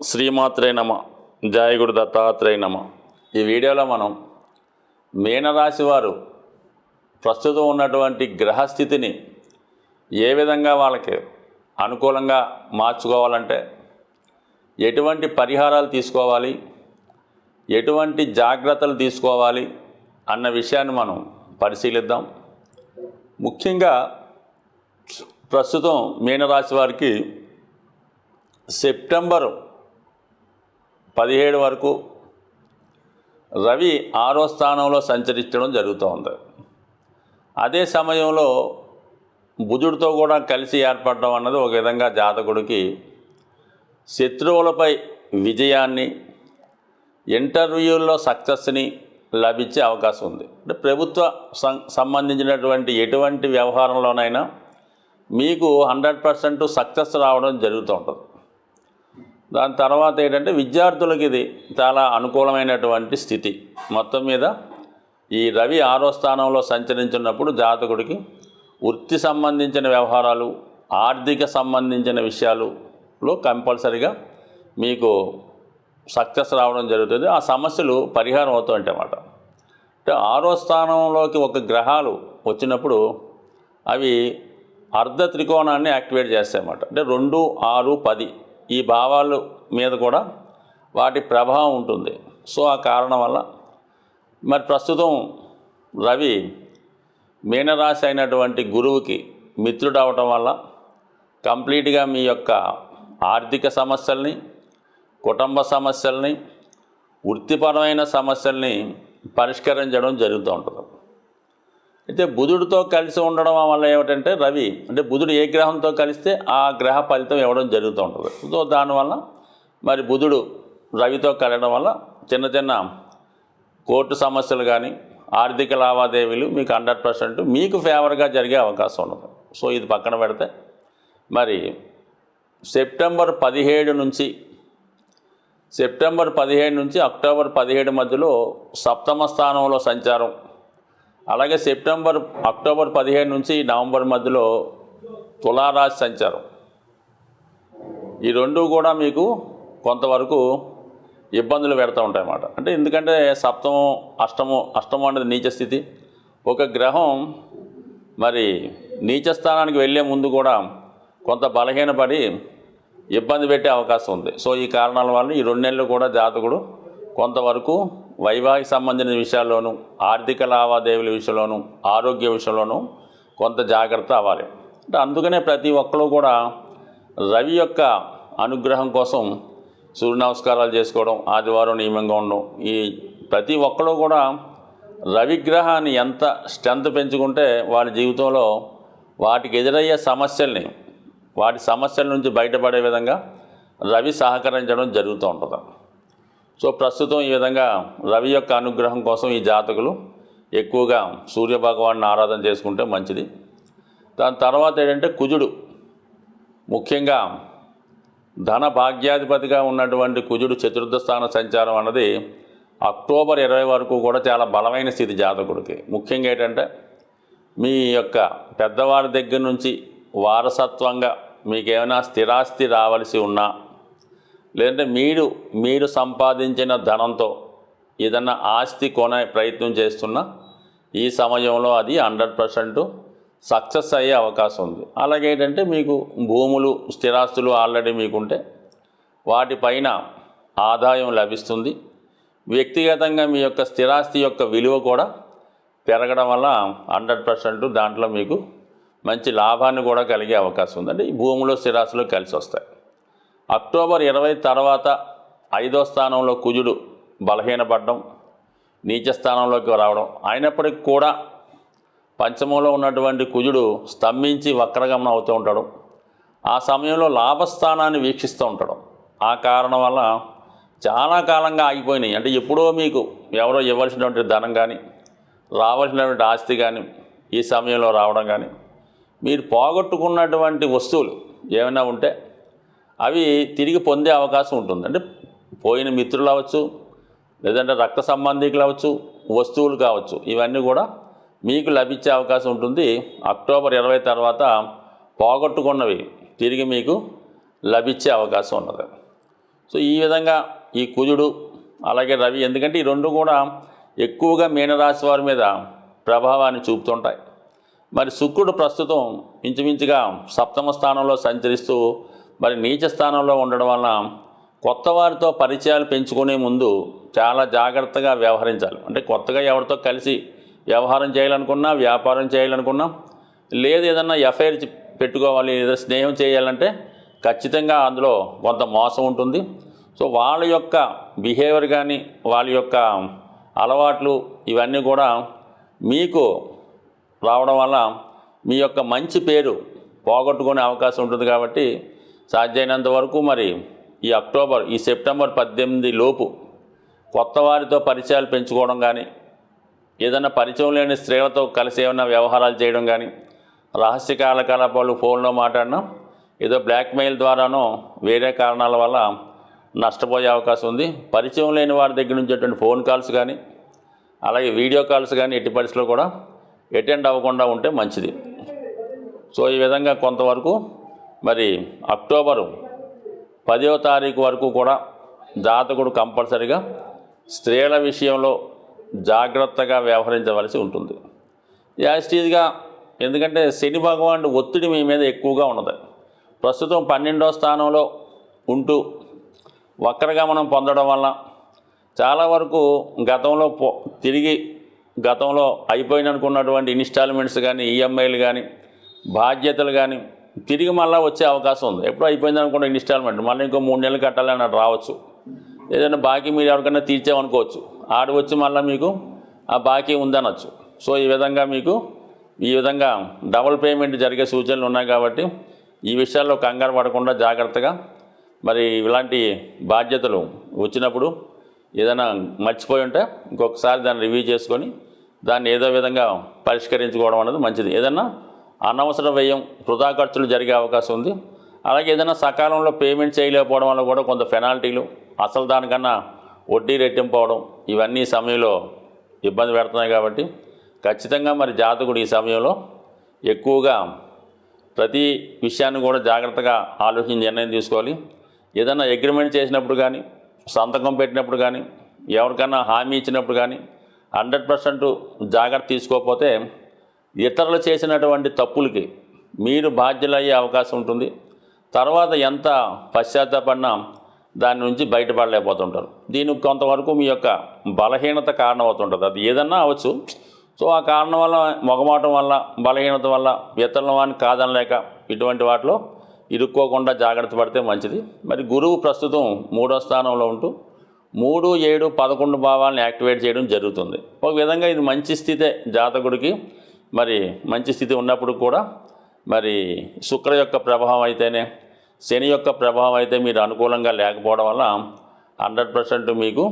శ్రీమాత్రే నమ జాయగుడు దత్తాత్రేయ నమ. ఈ వీడియోలో మనం మీనరాశి వారు ప్రస్తుతం ఉన్నటువంటి గ్రహస్థితిని ఏ విధంగా వాళ్ళకి అనుకూలంగా మార్చుకోవాలంటే ఎటువంటి పరిహారాలు తీసుకోవాలి ఎటువంటి జాగ్రత్తలు తీసుకోవాలి అన్న విషయాన్ని మనం పరిశీలిద్దాం. ముఖ్యంగా ప్రస్తుతం మీనరాశి వారికి సెప్టెంబరు పదిహేడు వరకు రవి ఆరో స్థానంలో సంచరించడం జరుగుతూ ఉంది. అదే సమయంలో బుధుడితో కూడా కలిసి ఏర్పడడం అన్నది ఒక విధంగా జాతకుడికి శత్రువులపై విజయాన్ని ఇంటర్వ్యూల్లో సక్సెస్ని లభించే అవకాశం ఉంది. అంటే ప్రభుత్వ సం సంబంధించినటువంటి ఎటువంటి వ్యవహారంలోనైనా మీకు హండ్రెడ్ పర్సెంట్ సక్సెస్ రావడం జరుగుతూ ఉంటుంది. దాని తర్వాత ఏంటంటే విద్యార్థులకి ఇది చాలా అనుకూలమైనటువంటి స్థితి. మొత్తం మీద ఈ రవి ఆరో స్థానంలో సంచరించినప్పుడు జాతకుడికి వృత్తి సంబంధించిన వ్యవహారాలు ఆర్థిక సంబంధించిన విషయాలులో కంపల్సరిగా మీకు సక్సెస్ రావడం జరుగుతుంది. ఆ సమస్యలు పరిహారం అవుతాయంటే అన్నమాట. అంటే ఆరో స్థానంలోకి ఒక గ్రహాలు వచ్చినప్పుడు అవి అర్ధ త్రికోణాన్ని యాక్టివేట్ చేస్తాయన్నమాట అంటే రెండు ఆరు పది ఈ భావాలు మీద కూడా వాటి ప్రభావం ఉంటుంది. సో ఆ కారణం వల్ల మరి ప్రస్తుతం రవి మీనరాశి అయినటువంటి గురువుకి మిత్రుడు అవటం వల్ల కంప్లీట్గా మీ యొక్క ఆర్థిక సమస్యల్ని కుటుంబ సమస్యల్ని వృత్తిపరమైన సమస్యల్ని పరిష్కరించడం జరుగుతూ ఉంటుంది. అయితే బుధుడితో కలిసి ఉండడం వల్ల ఏమిటంటే రవి అంటే బుధుడు ఏ గ్రహంతో కలిస్తే ఆ గ్రహ ఫలితం ఇవ్వడం జరుగుతూ ఉంటుంది. సో దానివల్ల మరి బుధుడు రవితో కలగడం వల్ల చిన్న చిన్న కోర్టు సమస్యలు కానీ ఆర్థిక లావాదేవీలు మీకు హండ్రెడ్ పర్సెంట్ మీకు ఫేవర్గా జరిగే అవకాశం ఉండదు సో ఇది పక్కన పెడితే మరి సెప్టెంబర్ పదిహేడు నుంచి సెప్టెంబర్ పదిహేడు నుంచి అక్టోబర్ పదిహేడు మధ్యలో సప్తమ స్థానంలో సంచారం అలాగే సెప్టెంబర్ అక్టోబర్ పదిహేను నుంచి నవంబర్ మధ్యలో తులారాశి సంచారం. ఈ రెండు కూడా మీకు కొంతవరకు ఇబ్బందులు పెడతా ఉంటాయి అన్నమాట అంటే ఎందుకంటే సప్తమం అష్టమం అష్టమం అనేది నీచ స్థితి. ఒక గ్రహం మరి నీచ స్థానానికి వెళ్ళే ముందు కూడా కొంత బలహీనపడి ఇబ్బంది పెట్టే అవకాశం ఉంది. సో ఈ కారణాల వల్ల ఈ రెండు నెలలు కూడా జాతకుడు కొంతవరకు వైవాహిక సంబంధించిన విషయాల్లోనూ ఆర్థిక లావాదేవీల విషయంలోనూ ఆరోగ్య విషయంలోనూ కొంత జాగ్రత్త అవ్వాలి. అంటే అందుకనే ప్రతి ఒక్కరూ కూడా రవి యొక్క అనుగ్రహం కోసం సూర్య నమస్కారాలు చేసుకోవడం ఆదివారం నియమంగా ఉండడం ఈ ప్రతి ఒక్కరు కూడా రవిగ్రహాన్ని ఎంత స్ట్రెంత్ పెంచుకుంటే వాళ్ళ జీవితంలో వాటికి ఎదురయ్యే సమస్యల్ని వాటి సమస్యల నుంచి బయటపడే విధంగా రవి సహకరించడం జరుగుతూ ఉంటుంది. సో ప్రస్తుతం ఈ విధంగా రవి యొక్క అనుగ్రహం కోసం ఈ జాతకులు ఎక్కువగా సూర్య భగవాన్ని ఆరాధన చేసుకుంటే మంచిది. దాని తర్వాత ఏంటంటే కుజుడు. ముఖ్యంగా ధన భాగ్యాధిపతిగా ఉన్నటువంటి కుజుడు చతుర్థ స్థాన సంచారం అన్నది అక్టోబర్ ఇరవై వరకు కూడా చాలా బలమైన స్థితి జాతకుడికి. ముఖ్యంగా ఏంటంటే మీ యొక్క పెద్దవారి దగ్గర నుంచి వారసత్వంగా మీకు ఏమైనా స్థిరాస్తి రావలసి ఉన్నా లేదంటే మీరు మీరు సంపాదించిన ధనంతో ఏదన్నా ఆస్తి కొనే ప్రయత్నం చేస్తున్నా ఈ సమయంలో అది హండ్రెడ్ పర్సెంట్ సక్సెస్ అయ్యే అవకాశం ఉంది. అలాగే ఏంటంటే మీకు భూములు స్థిరాస్తులు ఆల్రెడీ మీకుంటే వాటిపైన ఆదాయం లభిస్తుంది. వ్యక్తిగతంగా మీ యొక్క స్థిరాస్తి యొక్క విలువ కూడా పెరగడం వల్ల హండ్రెడ్ పర్సెంట్ దాంట్లో మీకు మంచి లాభాన్ని కూడా కలిగే అవకాశం ఉంది. అంటే ఈ భూములు స్థిరాస్తులు కలిసి వస్తాయి. అక్టోబర్ ఇరవై తర్వాత ఐదో స్థానంలో కుజుడు బలహీనపడడం నీచ స్థానంలోకి రావడం అయినప్పటికీ కూడా పంచమంలో ఉన్నటువంటి కుజుడు స్తంభించి వక్రగమనం అవుతూ ఉంటాడు. ఆ సమయంలో లాభస్థానాన్ని వీక్షిస్తూ ఉంటాడు. ఆ కారణం వల్ల చాలా కాలంగా ఆగిపోయినాయి. అంటే ఎప్పుడో మీకు ఎవరో ఇవ్వాల్సినటువంటి ధనం కానీ రావాల్సినటువంటి ఆస్తి కానీ ఈ సమయంలో రావడం కానీ మీరు పోగొట్టుకున్నటువంటి వస్తువులు ఏమైనా ఉంటే అవి తిరిగి పొందే అవకాశం ఉంటుంది. అంటే పోయిన మిత్రులు అవ్వచ్చు లేదంటే రక్త సంబంధికులు అవ్వచ్చు వస్తువులు కావచ్చు ఇవన్నీ కూడా మీకు లభించే అవకాశం ఉంటుంది. అక్టోబర్ ఇరవై తర్వాత పోగొట్టుకున్నవి తిరిగి మీకు లభించే అవకాశం ఉన్నది. సో ఈ విధంగా ఈ కుజుడు అలాగే రవి ఎందుకంటే ఈ రెండు కూడా ఎక్కువగా మీనరాశి వారి మీద ప్రభావాన్ని చూపుతుంటాయి. మరి శుక్రుడు ప్రస్తుతం ఇంచుమించుగా సప్తమ స్థానంలో సంచరిస్తూ మరి నీచ స్థానంలో ఉండడం వలన కొత్త వారితో పరిచయాలు పెంచుకునే ముందు చాలా జాగ్రత్తగా వ్యవహరించాలి. అంటే కొత్తగా ఎవరితో కలిసి వ్యవహారం చేయాలనుకున్నా వ్యాపారం చేయాలనుకున్నా లేదు ఏదన్నా ఎఫ్ఐఆర్ పెట్టుకోవాలి లేదా స్నేహం చేయాలంటే ఖచ్చితంగా అందులో కొంత మోసం ఉంటుంది. సో వాళ్ళ యొక్క బిహేవియర్ కానీ వాళ్ళ యొక్క అలవాట్లు ఇవన్నీ కూడా మీకు రావడం వల్ల మీ యొక్క మంచి పేరు పోగొట్టుకునే అవకాశం ఉంటుంది కాబట్టి సాధ్యమైనంత వరకు మరి ఈ అక్టోబర్ ఈ సెప్టెంబర్ పద్దెనిమిది లోపు కొత్త వారితో పరిచయాలు పెంచుకోవడం కానీ ఏదైనా పరిచయం లేని స్త్రీలతో కలిసి ఏమైనా వ్యవహారాలు చేయడం కానీ రహస్య కార్యకలాపాలు ఫోన్లో మాట్లాడినా ఏదో బ్లాక్మెయిల్ ద్వారానో వేరే కారణాల వల్ల నష్టపోయే అవకాశం ఉంది. పరిచయం లేని వారి దగ్గర నుంచి అటువంటి ఫోన్ కాల్స్ కానీ అలాగే వీడియో కాల్స్ కానీ ఎట్టి పరిస్థితుల్లో కూడా అటెండ్ అవ్వకుండా ఉంటే మంచిది. సో ఈ విధంగా కొంతవరకు మరి అక్టోబరు పదో తారీఖు వరకు కూడా జాతకుడు కంపల్సరిగా స్త్రీల విషయంలో జాగ్రత్తగా వ్యవహరించవలసి ఉంటుంది. యాజిటీజ్గా ఎందుకంటే శని భగవానుడు ఒత్తిడి మీ మీద ఎక్కువగా ఉన్నది. ప్రస్తుతం పన్నెండో స్థానంలో ఉంటూ వక్రగమనం పొందడం వల్ల చాలా వరకు గతంలో తిరిగి గతంలో అయిపోయిన అనుకున్నటువంటి ఇన్స్టాల్మెంట్స్ కానీ ఈఎంఐలు కానీ బాధ్యతలు కానీ తిరిగి మళ్ళీ వచ్చే అవకాశం ఉంది. ఎప్పుడు అయిపోయింది అనుకోండి ఇన్స్టాల్మెంట్. మళ్ళీ ఇంకో మూడు నెలలు కట్టాలి అటు రావచ్చు. ఏదైనా బాకీ మీరు ఎవరికైనా తీర్చామనుకోవచ్చు. ఆడు వచ్చి మళ్ళీ మీకు ఆ బాకీ ఉందనొచ్చు. సో ఈ విధంగా మీకు ఈ విధంగా డబుల్ పేమెంట్ జరిగే సూచనలు ఉన్నాయి కాబట్టి ఈ విషయాల్లో కంగారు పడకుండా జాగ్రత్తగా మరి ఇలాంటి బాధ్యతలు వచ్చినప్పుడు ఏదైనా మర్చిపోయి ఉంటే ఇంకొకసారి దాన్ని రివ్యూ చేసుకొని దాన్ని ఏదో విధంగా పరిష్కరించుకోవడం అనేది మంచిది. ఏదన్నా అనవసర వ్యయం వృధా ఖర్చులు జరిగే అవకాశం ఉంది. అలాగే ఏదైనా సకాలంలో పేమెంట్ చేయలేకపోవడం వల్ల కూడా కొంత పెనాల్టీలు అసలు దానికన్నా వడ్డీ రెట్టింపవడం ఇవన్నీ సమయంలో ఇబ్బంది పెడుతున్నాయి కాబట్టి ఖచ్చితంగా మరి జాతకుడు ఈ సమయంలో ఎక్కువగా ప్రతి విషయాన్ని కూడా జాగ్రత్తగా ఆలోచించి నిర్ణయం తీసుకోవాలి. ఏదైనా అగ్రిమెంట్ చేసినప్పుడు కానీ సంతకం పెట్టినప్పుడు కానీ ఎవరికైనా హామీ ఇచ్చినప్పుడు కానీ హండ్రెడ్ పర్సెంట్ జాగ్రత్త తీసుకోకపోతే ఇతరులు చేసినటువంటి తప్పులకి మీరు బాధ్యులయ్యే అవకాశం ఉంటుంది. తర్వాత ఎంత పశ్చాత్తాపడినా దాని నుంచి బయటపడలేకపోతుంటారు. దీనికి కొంతవరకు మీ యొక్క బలహీనత కారణమవుతుంటుంది. అది ఏదన్నా అవ్వచ్చు. సో ఆ కారణం వల్ల మొగమాటం వల్ల బలహీనత వల్ల ఇతరుల వాడిని కాదనలేక ఇటువంటి వాటిలో ఇరుక్కోకుండా జాగ్రత్త పడితే మంచిది. మరి గురువు ప్రస్తుతం మూడో స్థానంలో ఉంటూ మూడు ఏడు పదకొండు భావాలను యాక్టివేట్ చేయడం జరుగుతుంది. ఒక విధంగా ఇది మంచి స్థితే జాతకుడికి మరి మంచి స్థితి ఉన్నప్పుడు కూడా మరి శుక్ర యొక్క ప్రభావం అయితేనే శని యొక్క ప్రభావం అయితే మీరు అనుకూలంగా లేకపోవడం వల్ల హండ్రెడ్ పర్సెంట్ మీకు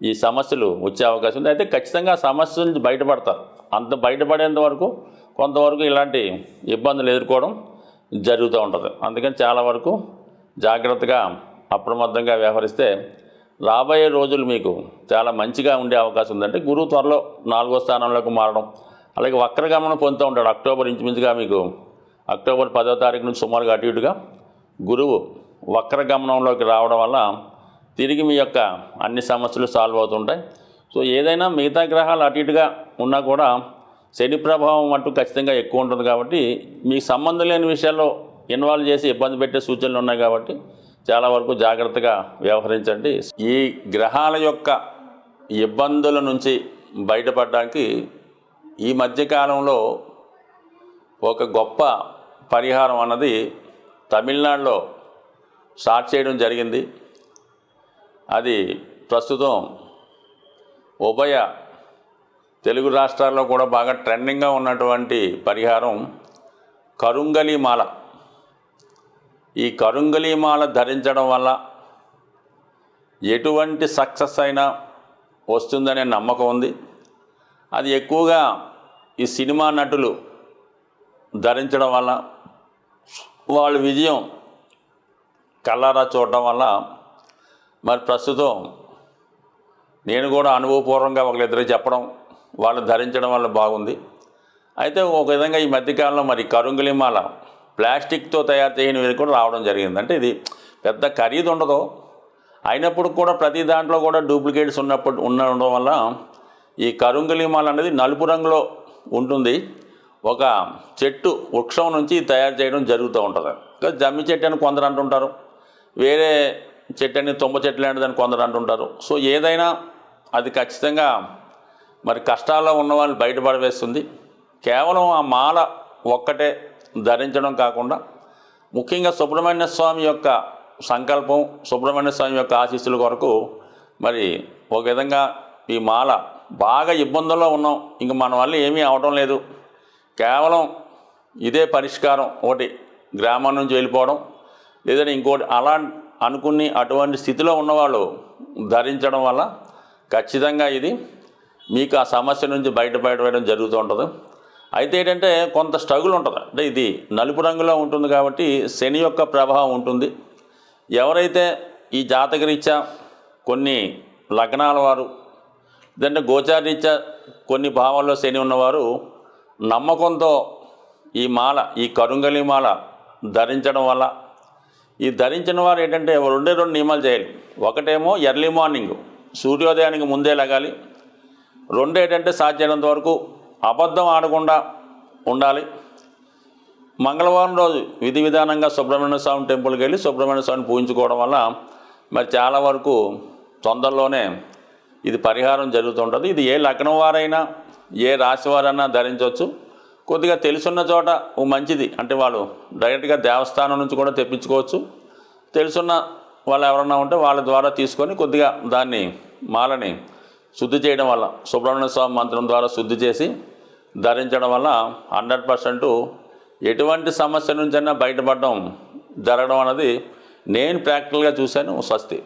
ఈ సమస్యలు వచ్చే అవకాశం ఉంది. అయితే ఖచ్చితంగా సమస్య నుంచి బయటపడతారు. అంత బయటపడేంత వరకు కొంతవరకు ఇలాంటి ఇబ్బందులు ఎదుర్కోవడం జరుగుతూ ఉంటుంది. అందుకని చాలా వరకు జాగ్రత్తగా అప్రమత్తంగా వ్యవహరిస్తే రాబోయే రోజులు మీకు చాలా మంచిగా ఉండే అవకాశం ఉందంటే గురువు త్వరలో నాలుగో స్థానంలోకి మారడం అలాగే వక్రగమనం పొందుతూ ఉంటాడు. అక్టోబర్ ఇంచుమించుగా మీకు అక్టోబర్ పదో తారీఖు నుంచి సుమారుగా అటు ఇటుగా గురువు వక్రగమనంలోకి రావడం వల్ల తిరిగి మీ యొక్క అన్ని సమస్యలు సాల్వ్ అవుతుంటాయి. సో ఏదైనా మిగతా గ్రహాలు అటు ఇటుగా ఉన్నా కూడా శని ప్రభావం అంటూ ఖచ్చితంగా ఎక్కువ ఉంటుంది కాబట్టి మీకు సంబంధం లేని విషయాల్లో ఇన్వాల్వ్ చేసి ఇబ్బంది పెట్టే సూచనలు ఉన్నాయి కాబట్టి చాలా వరకు జాగ్రత్తగా వ్యవహరించండి. ఈ గ్రహాల యొక్క ఇబ్బందుల నుంచి బయటపడడానికి ఈ మధ్యకాలంలో ఒక గొప్ప పరిహారం అన్నది తమిళనాడులో స్టార్ట్ చేయడం జరిగింది. అది ప్రస్తుతం ఉభయ తెలుగు రాష్ట్రాల్లో కూడా బాగా ట్రెండింగ్గా ఉన్నటువంటి పరిహారం కరుంగలి మాల. ఈ కరుంగలి మాల ధరించడం వల్ల ఎటువంటి సక్సెస్ అయినా వస్తుందనే నమ్మకం ఉంది. అది ఎక్కువగా ఈ సినిమా నటులు ధరించడం వల్ల వాళ్ళ విజయం కళ్ళారా చూడటం వల్ల మరి ప్రస్తుతం నేను కూడా అనుభవపూర్వకంగా ఒకరిద్దరు చెప్పడం వాళ్ళు ధరించడం వల్ల బాగుంది. అయితే ఒక విధంగా ఈ మధ్యకాలంలో మరి కరుంగులిమాల ప్లాస్టిక్తో తయారు చేయనివి కూడా రావడం జరిగింది. అంటే ఇది పెద్ద ఖరీదు ఉండదు. అయినప్పుడు కూడా ప్రతి దాంట్లో కూడా డూప్లికేట్స్ ఉన్నప్పుడు ఉండడం వల్ల ఈ కరుంగలి మాల అనేది నలుపు రంగులో ఉంటుంది. ఒక చెట్టు వృక్షం నుంచి తయారు చేయడం జరుగుతూ ఉంటుంది. ఇంకా జమ్మి చెట్టు అని కొందరు అంటుంటారు. వేరే చెట్టు అని తుమ్మ చెట్టు అని కొందరు అంటుంటారు. సో ఏదైనా అది ఖచ్చితంగా మరి కష్టాల్లో ఉన్నవాళ్ళని బయటపడవేస్తుంది. కేవలం ఆ మాల ఒక్కటే ధరించడం కాకుండా ముఖ్యంగా సుబ్రహ్మణ్య స్వామి యొక్క సంకల్పం సుబ్రహ్మణ్య స్వామి యొక్క ఆశీస్సుల కొరకు మరి ఒక విధంగా ఈ మాల బాగా ఇబ్బందుల్లో ఉన్నాం. ఇంక మన వల్ల ఏమీ అవడం లేదు. కేవలం ఇదే పరిష్కారం. ఒకటి గ్రామం నుంచి వెళ్ళిపోవడం. లేదంటే ఇంకోటి అలా అనుకుని అటువంటి స్థితిలో ఉన్నవాళ్ళు ధరించడం వల్ల ఖచ్చితంగా ఇది మీకు ఆ సమస్య నుంచి బయటపడవేయడం జరుగుతూ ఉంటుంది. అయితే ఏంటంటే కొంత స్ట్రగుల్ ఉంటుంది. అంటే ఇది నలుపు రంగులో ఉంటుంది కాబట్టి శని యొక్క ప్రభావం ఉంటుంది. ఎవరైతే ఈ జాతకరీత్యా కొన్ని లగ్నాల వారు లేదంటే గోచారీత్యా కొన్ని భావాల్లో శని ఉన్నవారు నమ్మకంతో ఈ మాల ఈ కరుంగలి మాల ధరించడం వల్ల ఈ ధరించిన వారు ఏంటంటే రెండే రెండు నియమాలు చేయాలి. ఒకటేమో ఎర్లీ మార్నింగ్ సూర్యోదయానికి ముందే లగాలి. రెండు ఏంటంటే సాధ్యమైనంత వరకు అబద్ధం ఆడకుండా ఉండాలి. మంగళవారం రోజు విధి విధానంగా సుబ్రహ్మణ్య స్వామి టెంపుల్కి వెళ్ళి సుబ్రహ్మణ్య స్వామిని పూజించుకోవడం వల్ల మరి చాలా వరకు తొందరలోనే ఇది పరిహారం జరుగుతుంటుంది. ఇది ఏ లగ్నం వారైనా ఏ రాశి వారైనా ధరించవచ్చు కొద్దిగా తెలుసున్న చోట ఓ మంచిది. అంటే వాళ్ళు డైరెక్ట్గా దేవస్థానం నుంచి కూడా తెప్పించుకోవచ్చు. తెలుసున్న వాళ్ళు ఎవరన్నా ఉంటే వాళ్ళ ద్వారా తీసుకొని కొద్దిగా దాన్ని మాలని శుద్ధి చేయడం వల్ల సుబ్రహ్మణ్య స్వామి మంత్రం ద్వారా శుద్ధి చేసి ధరించడం వల్ల హండ్రెడ్ పర్సెంట్ ఎటువంటి సమస్య నుంచైనా బయటపడడం జరగడం అనేది నేను ప్రాక్టికల్గా చూశాను. స్వస్తి.